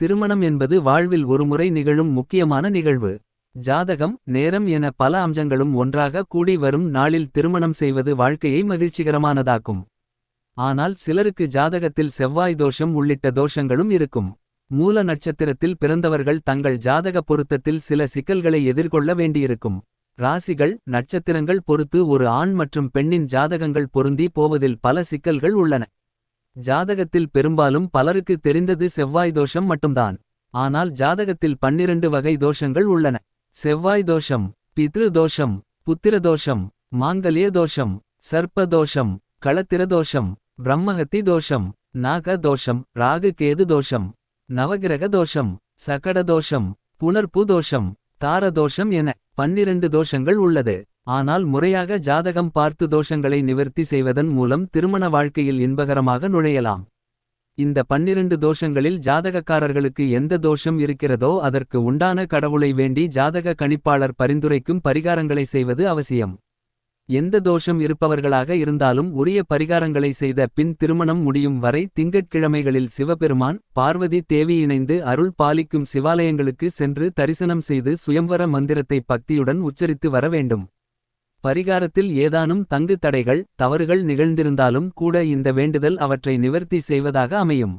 திருமணம் என்பது வாழ்வில் ஒருமுறை நிகழும் முக்கியமான நிகழ்வு. ஜாதகம் நேரம் என பல அம்சங்களும் ஒன்றாக கூடி வரும் நாளில் திருமணம் செய்வது வாழ்க்கையை மகிழ்ச்சிகரமானதாக்கும். ஆனால் சிலருக்கு ஜாதகத்தில் செவ்வாய் தோஷம் உள்ளிட்ட தோஷங்களும் இருக்கும். மூல நட்சத்திரத்தில் பிறந்தவர்கள் தங்கள் ஜாதக பொருத்தத்தில் சில சிக்கல்களை எதிர்கொள்ள வேண்டியிருக்கும். ராசிகள் நட்சத்திரங்கள் பொறுத்து ஒரு ஆண் மற்றும் பெண்ணின் ஜாதகங்கள் பொருந்தி போவதில் பல சிக்கல்கள் உள்ளன. ஜாதகத்தில் பெரும்பாலும் பலருக்கு தெரிந்தது செவ்வாய் தோஷம் மட்டும்தான். ஆனால் ஜாதகத்தில் பன்னிரண்டு வகை தோஷங்கள் உள்ளன. செவ்வாய் தோஷம் பித்ரு தோஷம் புத்திர தோஷம் மாங்கல்ய தோஷம் சர்ப்ப தோஷம் களத்திர தோஷம் பிரம்மஹத்தி தோஷம் நாக தோஷம் ராகு கேது தோஷம் நவகிரக தோஷம் சகட தோஷம் புனர்பு தோஷம் தார தோஷம் என பன்னிரண்டு தோஷங்கள் உள்ளது. ஆனால் முறையாக ஜாதகம் பார்த்து தோஷங்களை நிவர்த்தி செய்வதன் மூலம் திருமண வாழ்க்கையில் இன்பகரமாக நுழையலாம். இந்த பன்னிரண்டு தோஷங்களில் ஜாதகக்காரர்களுக்கு எந்த தோஷம் இருக்கிறதோ அதற்கு உண்டான கடவுளை வேண்டி ஜாதக கணிப்பாளர் பரிந்துரைக்கும் பரிகாரங்களை செய்வது அவசியம். எந்த தோஷம் இருப்பவர்களாக இருந்தாலும் உரிய பரிகாரங்களை செய்த பின் திருமணம் முடியும் வரை திங்கட்கிழமைகளில் சிவபெருமான் பார்வதி தேவி இணைந்து அருள் பாலிக்கும் சிவாலயங்களுக்கு சென்று தரிசனம் செய்து சுயம்வர மந்திரத்தை பக்தியுடன் உச்சரித்து வர வேண்டும். பரிகாரத்தில் ஏதானும் தங்கு தடைகள் தவறுகள் நிகழ்ந்திருந்தாலும் கூட இந்த வேண்டுதல் அவற்றை நிவர்த்தி செய்வதாக அமையும்.